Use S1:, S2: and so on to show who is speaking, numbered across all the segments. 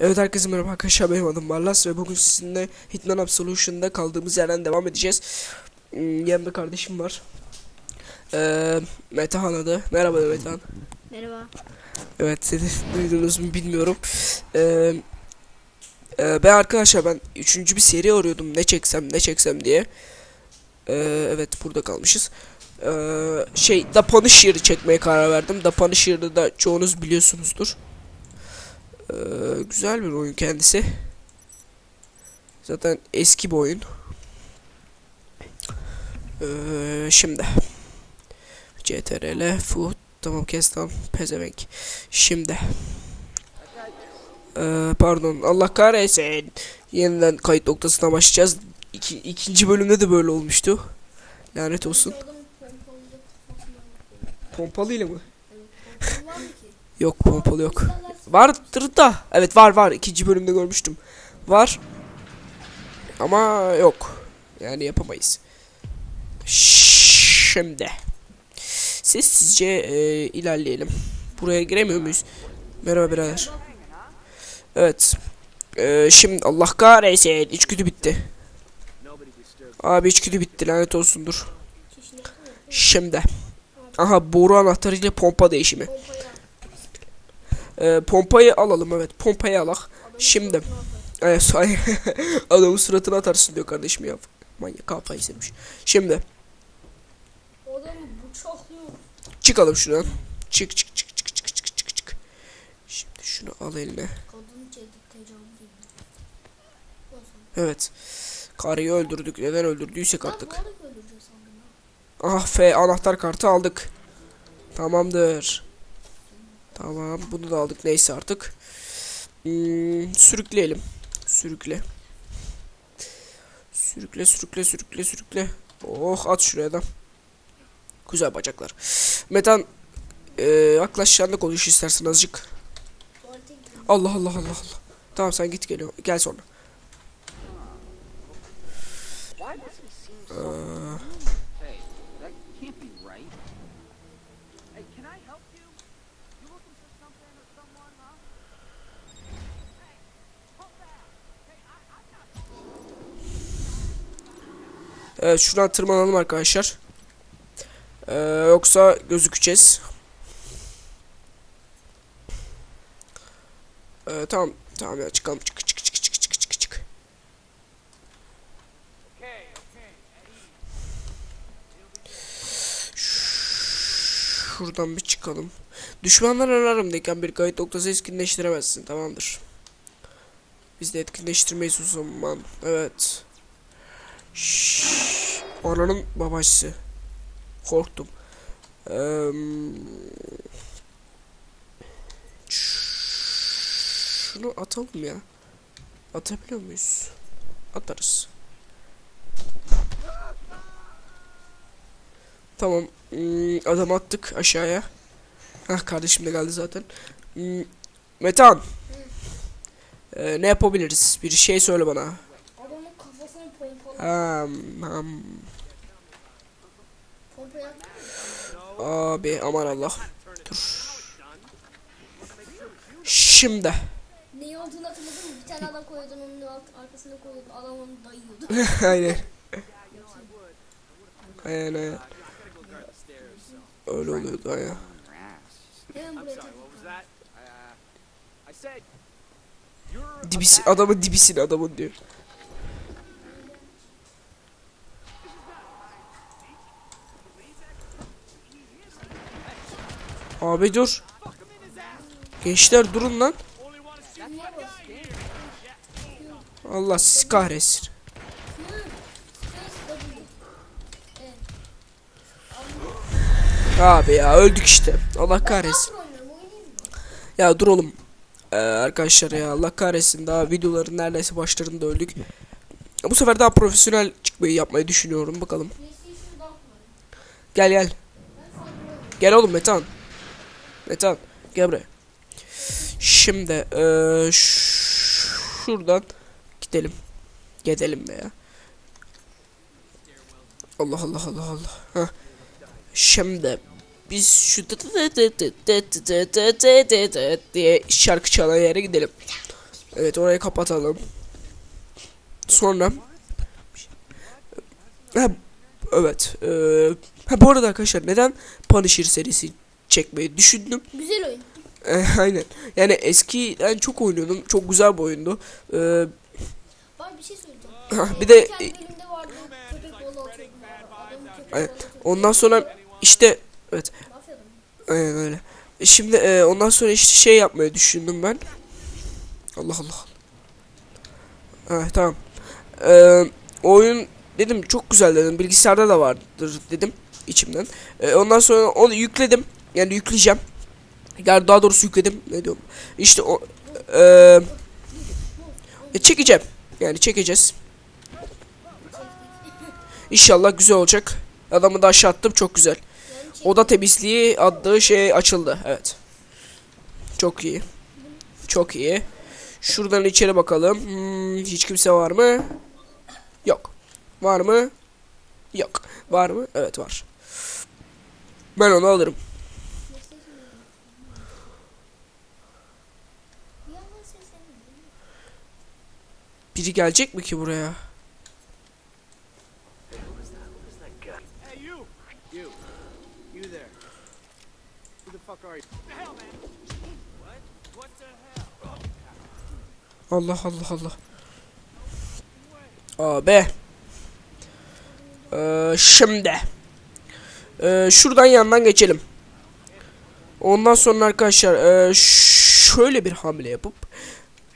S1: Evet herkese merhaba arkadaşlar benim adım Barlas ve bugün sizinle Hitman Absolution'da kaldığımız yerden devam edeceğiz. Hmm, Yanımda kardeşim var. Ee, Metehan adı. Merhaba Metehan.
S2: Merhaba.
S1: Evet siz duydunuz mu bilmiyorum. Ee, e, ben arkadaşlar ben üçüncü bir seri arıyordum ne çeksem ne çeksem diye. Ee, evet burada kalmışız. Ee, şey The Punisher'ı çekmeye karar verdim. The Punisher'ı da çoğunuz biliyorsunuzdur. Ee, güzel bir oyun kendisi. Zaten eski bir oyun. Ee, şimdi CTRL Food Tamam kes tamam pezevenk. Şimdi. Ee, pardon Allah kahretsin. Yeniden kayıt noktasına başlayacağız. İki, ikinci bölümde de böyle olmuştu. Lanet olsun. Pompalı ile mi? Yok pompalı yok. Vardır da. Evet var var. İkinci bölümde görmüştüm. Var. Ama yok. Yani yapamayız. Şimdi. Sessizce e, ilerleyelim. Buraya giremiyor muyuz? Merhaba birader. Evet. E, şimdi Allah kahretsin. İçgüdü bitti. Abi içgüdü bitti lanet olsundur. Şimdi. Aha boru anahtarıyla pompa değişimi. E, pompayı alalım evet. Pompayı alak. Şimdi. Say- adamın suratına atarsın diyor kardeşim ya. Manyak kafayı sevmiş. Şimdi. Çıkalım şuradan. Çık çık çık çık çık çık çık çık. Şimdi şunu al eline. Evet. Karıyı öldürdük. Neden öldürdüysek artık. Ah fe anahtar kartı aldık. Tamamdır. Tamam bunu da aldık neyse artık. Hmm, sürükleyelim. Sürükle. Sürükle sürükle sürükle sürükle. Oh at şuraya da. Güzel bacaklar. Metan e, yaklaş yanında konuş istersen azıcık. Allah Allah Allah Allah. Tamam sen git geliyor. Gel sonra. Ee, Evet şuradan tırmanalım arkadaşlar. Ee, yoksa gözükeceğiz. Ee, tamam tamam ya çıkalım çık çık çık çık çık çık çık. Şuradan bir çıkalım. Düşmanlar alarmdayken bir kayıt noktası etkinleştiremezsin tamamdır. Biz de etkinleştirmeyiz o zaman. Evet. Şşş. Ananın babası. Korktum. Eee, şunu atalım ya. Atabiliyor muyuz? Atarız. Tamam. Hmm, adam attık aşağıya. Hah kardeşim de geldi zaten. Hmm, Metan. Ee, ne yapabiliriz? Bir şey söyle bana.
S2: Pompa yaptı.
S1: Abi aman Allah. Dur. Şimdi.
S2: Neyi olduğunu hatırladın mı? Bir tane adam koyuyordun onun arkasına koyuyordun. Adam onu dayıyordu.
S1: aynen. Aynen aynen. Öyle oluyordu aynen. Dibisi, adamın dibisini adamın diyor. Abi dur. Gençler durun lan. Allah sizi kahretsin. Abi ya öldük işte. Allah kahretsin. Ya dur oğlum. Ee, arkadaşlar ya Allah kahretsin daha videoların neredeyse başlarında öldük. Bu sefer daha profesyonel çıkmayı yapmayı düşünüyorum bakalım. Gel gel. Gel oğlum Metan. Metan gel buraya. Şimdi ee, şuradan gidelim. Gidelim de ya. Allah Allah Allah Allah. Heh. Şimdi biz şu diye şarkı çalan yere gidelim. Evet orayı kapatalım. Sonra evet. E, ha, bu arada arkadaşlar neden Punisher serisi çekmeyi düşündüm?
S2: Güzel oyun.
S1: Eh, Aynen. Yani eskiden çok oynuyordum. Çok güzel bir oyundu. Eee,
S2: Var bir şey söyleyeceğim.
S1: bir de ondan sonra işte evet. Aynen öyle. E Şimdi e, ondan sonra işte şey yapmayı düşündüm ben. Allah Allah. Evet tamam. E, oyun dedim çok güzel dedim. Bilgisayarda da vardır dedim içimden. E, ondan sonra onu yükledim. Yani yükleyeceğim. Yani daha doğrusu yükledim. Ne diyorum? İşte o e, e, çekeceğim. Yani çekeceğiz. İnşallah güzel olacak. Adamı da aşağı attım çok güzel. Oda temizliği adlı şey açıldı. Evet. Çok iyi. Çok iyi. Şuradan içeri bakalım. Hmm, hiç kimse var mı? Yok. Var mı? Yok. Var mı? Evet var. Ben onu alırım.
S2: Bir yandan sesleniyor.
S1: Biri gelecek mi ki buraya? Allah Allah Allah. Abi. Ee, şimdi. Ee, şuradan yandan geçelim. Ondan sonra arkadaşlar ee, şöyle bir hamle yapıp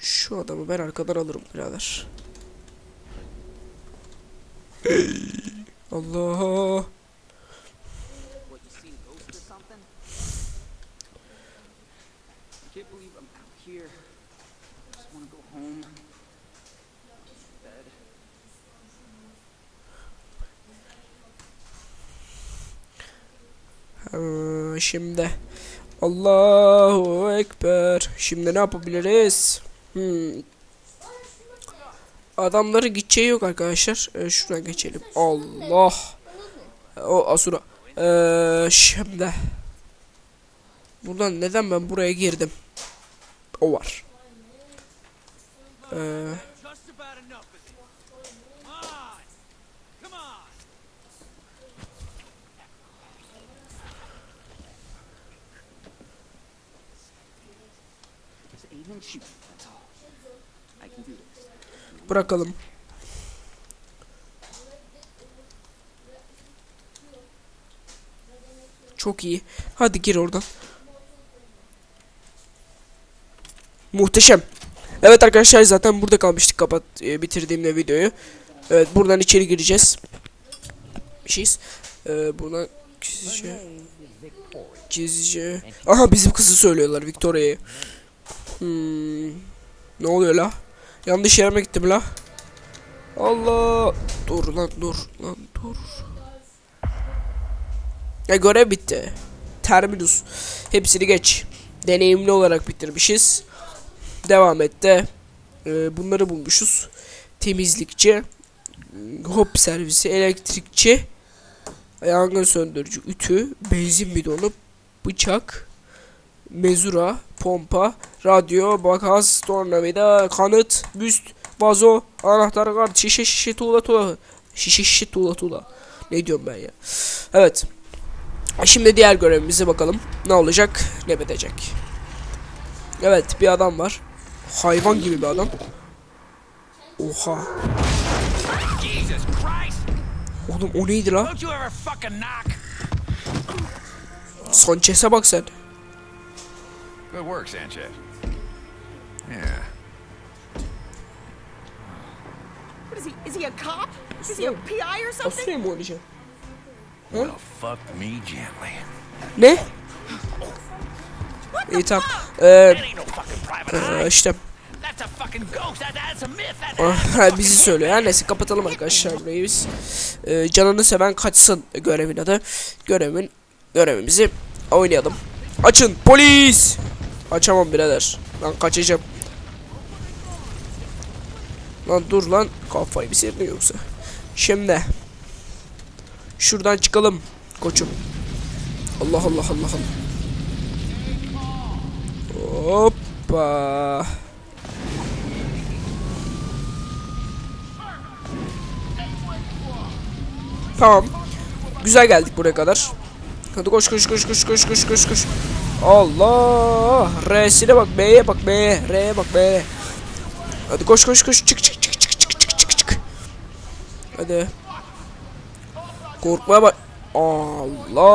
S1: şu adamı ben arkadan alırım birader. Allah. Şimdi Allahu Ekber. Şimdi ne yapabiliriz? Hmm. Adamların gideceği yok arkadaşlar. Ee, şuradan geçelim. Allah. O Asura. Ee, şimdi. Buradan neden ben buraya girdim? O var. Ee, bırakalım. Çok iyi. Hadi gir oradan. Muhteşem. Evet arkadaşlar zaten burada kalmıştık kapat e, bitirdiğimde videoyu. Evet buradan içeri gireceğiz. Bir şeyiz. Ee, buradan gizlice gizlice. Aha bizim kızı söylüyorlar Victoria'yı. Hmm. Ne oluyor la? Yanlış yere mi gittim la? Allah. Dur lan dur lan dur. Ya görev bitti. Terminus. Hepsini geç. Deneyimli olarak bitirmişiz. Devam et de. Ee, bunları bulmuşuz. Temizlikçi. Hop servisi. Elektrikçi. Yangın söndürücü. Ütü. Benzin bidonu. Bıçak. Mezura. Pompa. Radyo. Makas. Tornavida. Kanıt. Büst. Vazo. Anahtar kart. Şişe şişe tuğla tuğla. Şişe şişe tuğla tuğla. Ne diyorum ben ya. Evet. Şimdi diğer görevimize bakalım. Ne olacak? Ne bitecek? Evet bir adam var. Hayvan gibi bir adam. Oha. Oğlum o neydi la? Sanchez'e bak sen.
S3: Good work, Sanchez. Yeah.
S4: What is he? Is he a cop? Is he a PI or something?
S1: Aslında mı oynayacak?
S3: Well, fuck me gently.
S1: Ne? İyi tamam. Ee, ee, işte
S5: That's a fucking ghost. That, that's a myth. That,
S1: bizi söylüyor. Her neyse kapatalım arkadaşlar burayı biz. Ee, canını seven kaçsın görevin adı. Görevin görevimizi oynayalım. Açın polis. Açamam birader. Lan kaçacağım. Lan dur lan. Kafayı bir seyredin yoksa. Şimdi. Şuradan çıkalım. Koçum. Allah Allah Allah Allah. Hoppa. Tamam. Güzel geldik buraya kadar. Hadi koş koş koş koş koş koş koş koş. Allah. R'sine bak. B'ye bak. B'ye. R'ye bak. B'ye. Hadi koş koş koş. Çık çık çık çık çık çık çık çık. Hadi. Korkmaya bak. Allah.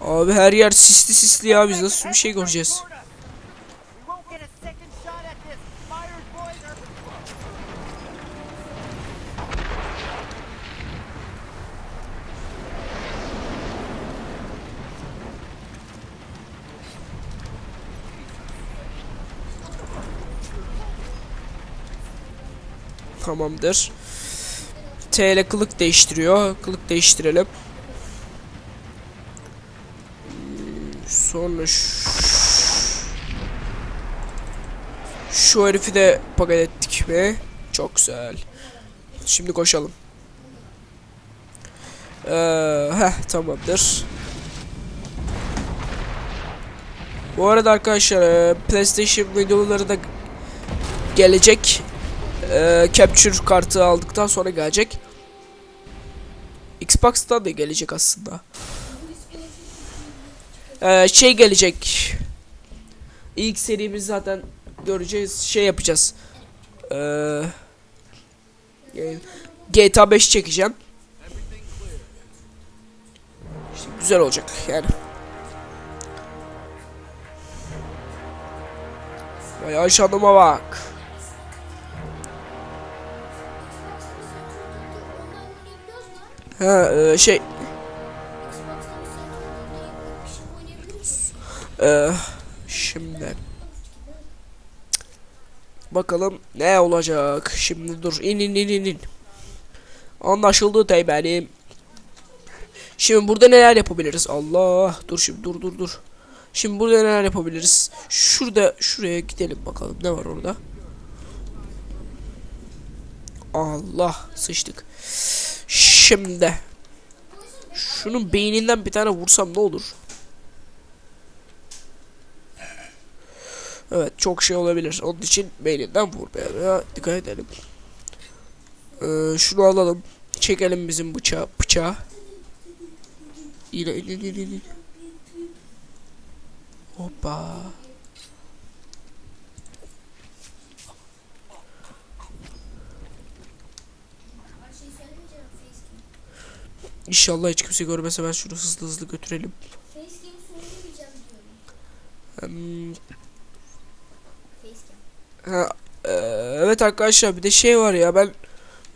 S1: Abi her yer sisli sisli ya. Biz nasıl bir şey göreceğiz? Tamamdır. T ile kılık değiştiriyor. Kılık değiştirelim. Sonra şu, şu herifi de paket ettik mi? Çok güzel. Şimdi koşalım. Ee, heh, tamamdır. Bu arada arkadaşlar e, PlayStation videoları da gelecek. Ee, capture kartı aldıktan sonra gelecek. Xbox'tan da gelecek aslında. Ee, şey gelecek. İlk serimiz zaten göreceğiz. Şey yapacağız. Ee, GTA 5 çekeceğim. İşte güzel olacak yani. Vay aşağıma bak. Ha e, şey e, şimdi bakalım ne olacak? Şimdi dur in in in in in. Anlaşıldı tey benim şimdi burada neler yapabiliriz? Allah dur şimdi dur dur dur. Şimdi burada neler yapabiliriz? Şurada şuraya gidelim bakalım. Ne var orada? Allah sıçtık Şimdi şunun beyninden bir tane vursam ne olur? Evet çok şey olabilir. Onun için beyninden vurmaya dikkat edelim. Ee, şunu alalım. Çekelim bizim bıçağı. Bıçağı. Yine in in in in. Hoppa. İnşallah hiç kimse görmese ben şunu hızlı hızlı götürelim. Ha, e, evet arkadaşlar bir de şey var ya ben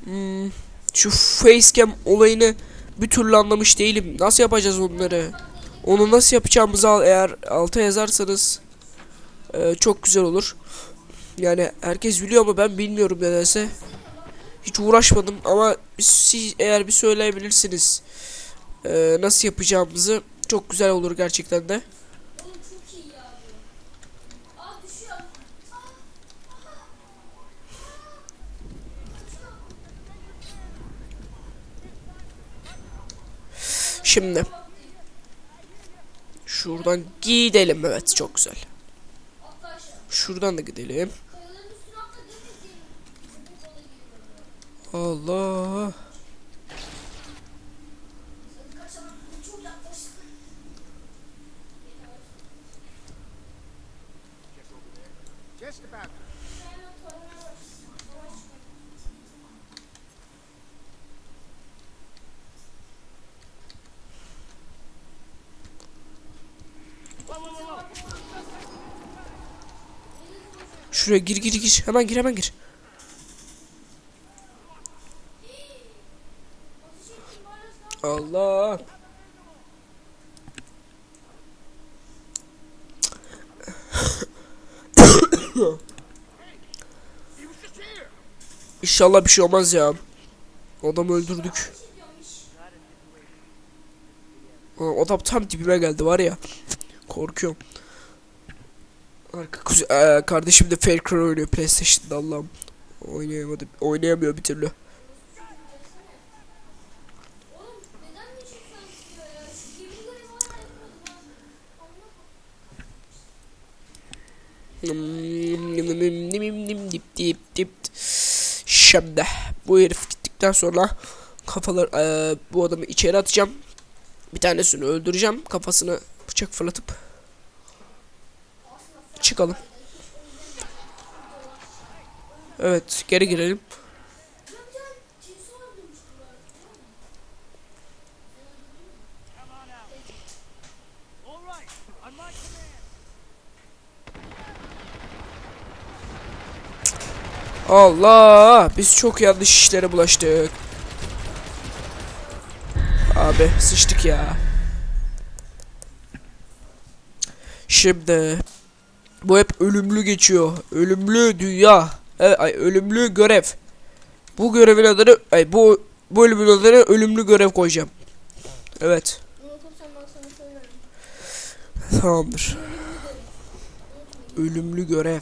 S1: hmm, şu facecam olayını bir türlü anlamış değilim. Nasıl yapacağız onları? Onu nasıl yapacağımızı al, eğer alta yazarsanız e, çok güzel olur. Yani herkes biliyor ama ben bilmiyorum nedense. Hiç uğraşmadım ama siz eğer bir söyleyebilirsiniz e, nasıl yapacağımızı çok güzel olur gerçekten de. Şimdi şuradan gidelim evet çok güzel. Şuradan da gidelim.
S2: Kayaların
S1: Şuraya gir gir gir. Hemen gir hemen gir. Allah. İnşallah bir şey olmaz ya. Adamı öldürdük. Aa, Adam tam dibime geldi var ya. Korkuyorum. Arka kuze- Ee, kardeşim de Far Cry oynuyor PlayStation'da Allah'ım. Oynayamadı. Oynayamıyor bir türlü. Dip dip dip. Şimdi Bu herif gittikten sonra kafalar eee, bu adamı içeri atacağım. Bir tanesini öldüreceğim. Kafasını bıçak fırlatıp çıkalım. Evet, geri girelim. Allah! Biz çok yanlış işlere bulaştık. Abi sıçtık ya. Şimdi bu hep ölümlü geçiyor. Ölümlü dünya. Evet, ay ölümlü görev. Bu görevin adını ay bu bu bölümün adını ölümlü görev koyacağım. Evet. Tamamdır. Ölümlü görev.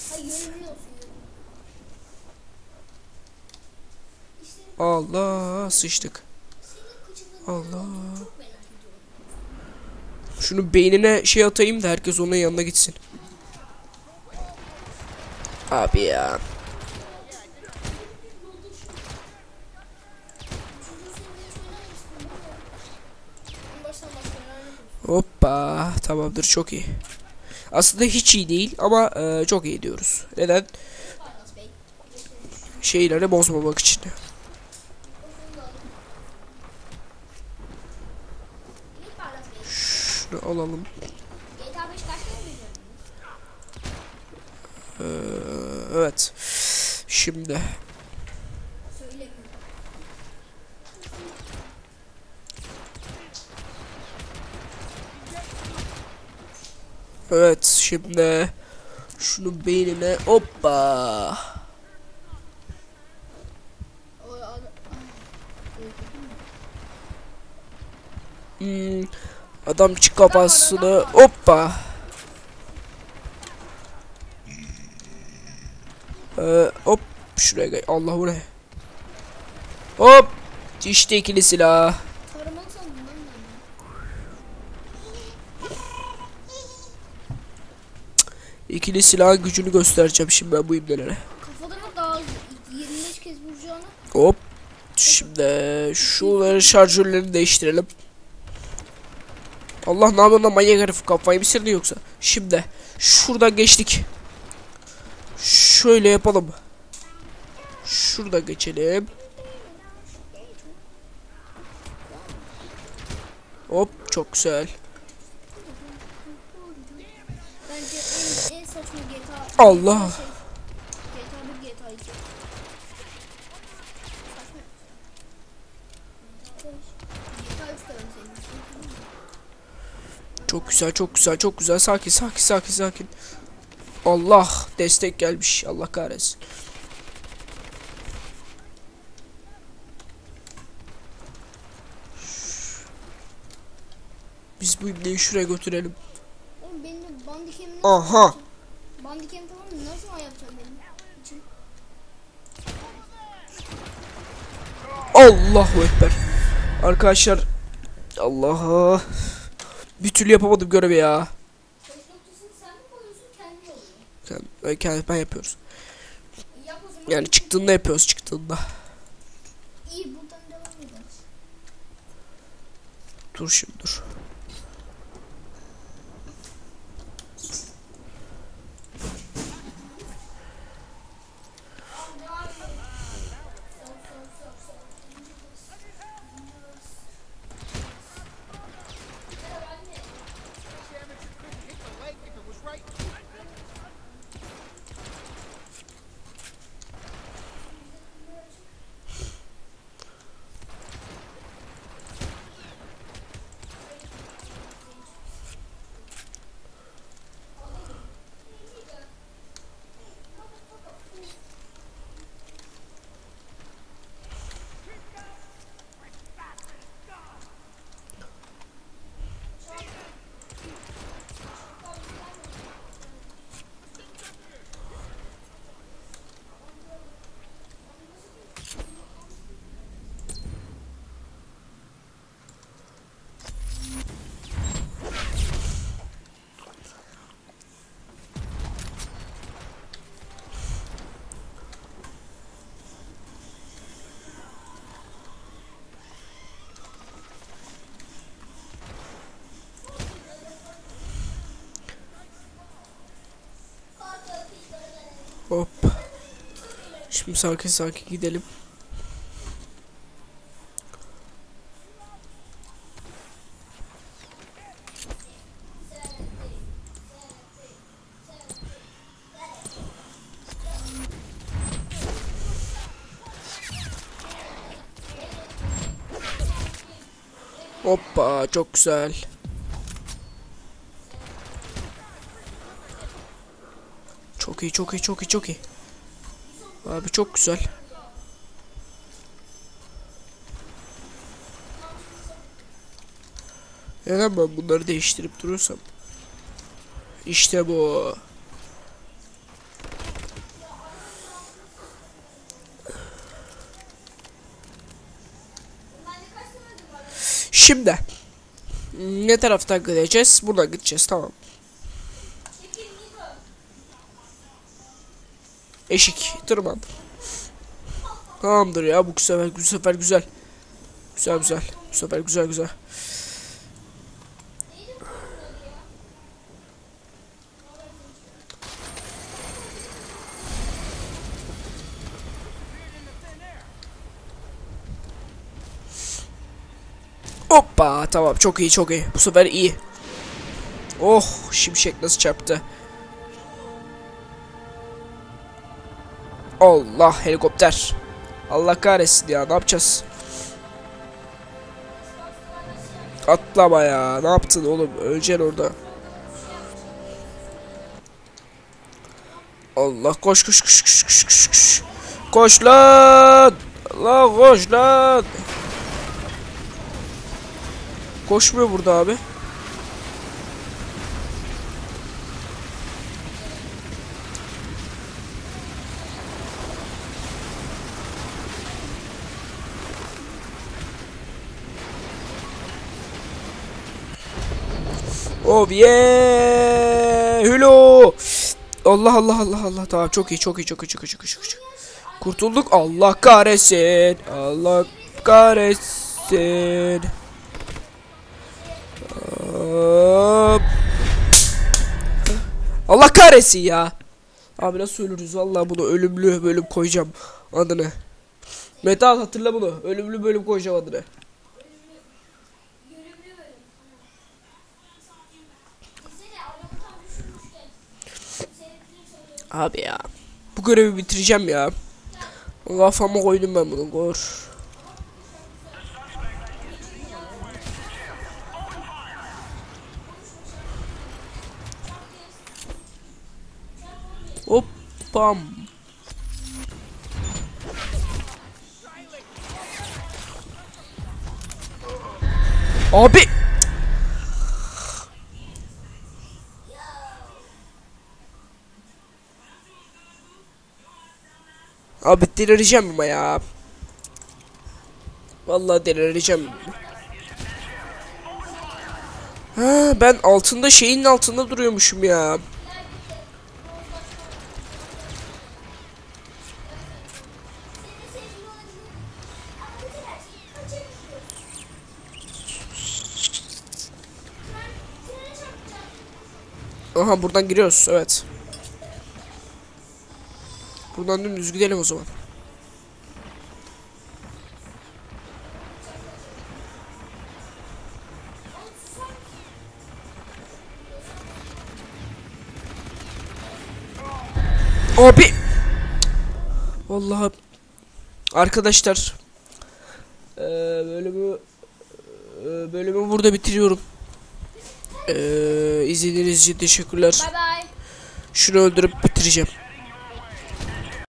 S1: Allah sıçtık. Allah. Şunu beynine şey atayım da herkes onun yanına gitsin. Abi ya. Hoppa. Tamamdır çok iyi. Aslında hiç iyi değil ama e, çok iyi diyoruz. Neden? Şeyleri bozmamak için. Şunu alalım.
S2: GTA 5 kaçta oynayacak?
S1: Ee, evet. Şimdi. Evet şimdi. Şunu beynine hoppa. Hmm, adam çık kafasını hoppa. Ee, hop şuraya gel. Allah bu ne? Hop işte ikili silah. İkili silahın gücünü göstereceğim şimdi ben bu ibnelere.
S2: Kafadan daha 25 kez vuracağını.
S1: Hop. Şimdi şunları şarjörlerini değiştirelim. Allah ne yapıyorsun lan manyak herif kafayı mı sirdin yoksa? Şimdi şuradan geçtik. Şöyle yapalım. Şurada geçelim. Hop çok güzel.
S2: Bence en, en saçma GTA.
S1: Allah.
S2: Şey, GTA 1 GTA 2. Saçma. GTA 3 de ben sevmiştim.
S1: Çok güzel çok güzel çok güzel sakin sakin sakin sakin. Allah destek gelmiş Allah kahretsin. Biz bu ibneyi şuraya götürelim.
S2: Oğlum benim de bandikemi nasıl
S1: Aha.
S2: yapacağım? Bandikem tamam mı? Nasıl yapacağım benim için?
S1: Allahu ekber. Arkadaşlar Allah'a bir türlü yapamadım görevi ya.
S2: Söz noktasını sen mi koyuyorsun kendi oluyor?
S1: Kend- e, kend- ben yapıyoruz. Yani çıktığında yapıyoruz çıktığında.
S2: İyi buradan devam ederiz.
S1: Dur şimdi dur. Şimdi sakin sakin gidelim. Hoppa çok güzel. Çok iyi çok iyi çok iyi çok iyi. Abi çok güzel. Neden ben bunları değiştirip duruyorsam? İşte bu. Şimdi ne taraftan gideceğiz? Buradan gideceğiz tamam. Eşik tırman. Tamamdır ya bu sefer bu sefer güzel. Güzel güzel. Bu sefer güzel güzel. Hoppa tamam çok iyi çok iyi. Bu sefer iyi. Oh şimşek nasıl çarptı. Allah helikopter. Allah kahretsin ya ne yapacağız? Atlama ya. Ne yaptın oğlum? Öleceksin orada. Allah koş koş koş koş koş koş koş. Koş lan. Allah koş lan. Koşmuyor burada abi. Oh yeah! Hülo! Allah Allah Allah Allah tamam çok iyi çok iyi çok iyi çok iyi çok iyi çok iyi. Kurtulduk Allah kahretsin. Allah kahretsin. Allah kahretsin ya. Abi nasıl ölürüz vallahi bunu ölümlü bölüm koyacağım adını. Metal hatırla bunu. Ölümlü bölüm koyacağım adını. Abi ya. Bu görevi bitireceğim ya. Kafama koydum ben bunu. Gor. Hop. Abi. Abi delireceğim ama ya. Vallahi delireceğim. Ha, ben altında şeyin altında duruyormuşum ya. Aha buradan giriyoruz evet. Buradan dümdüz gidelim o zaman. Abi. Vallahi arkadaşlar eee, bölümü eee, bölümü burada bitiriyorum. Eee izlediğiniz için teşekkürler.
S2: Bay bay.
S1: Şunu öldürüp bitireceğim.